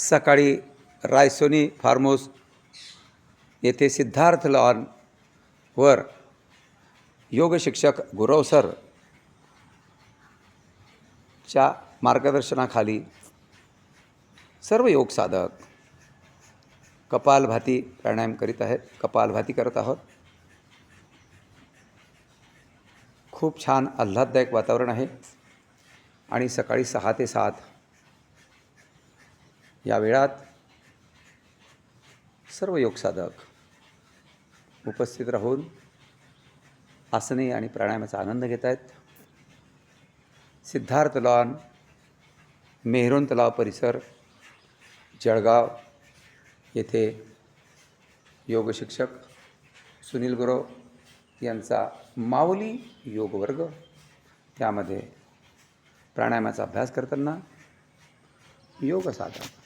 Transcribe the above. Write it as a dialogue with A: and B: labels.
A: सकाळी रायसोनी फार्मोस येथे सिद्धार्थ लॉन वर योग शिक्षक गुरव सर च्या मार्गदर्शनाखाली सर्व योग साधक कपालभाती प्राणायाम करीत आहेत कपालभाती करत आहोत. खूप छान आल्हाददायक वातावरण आहे आणि सकाळी सहा ते सात या वेळात सर्व योगसाधक उपस्थित राहून आसने आणि प्राणायामाचा आनंद घेत आहेत. सिद्धार्थ लॉन मेहरोन तलाव परिसर जळगाव येथे योग शिक्षक सुनील गुरव यांचा माऊली योग वर्ग त्यामध्ये प्राणायामाचा अभ्यास करताना योग साधक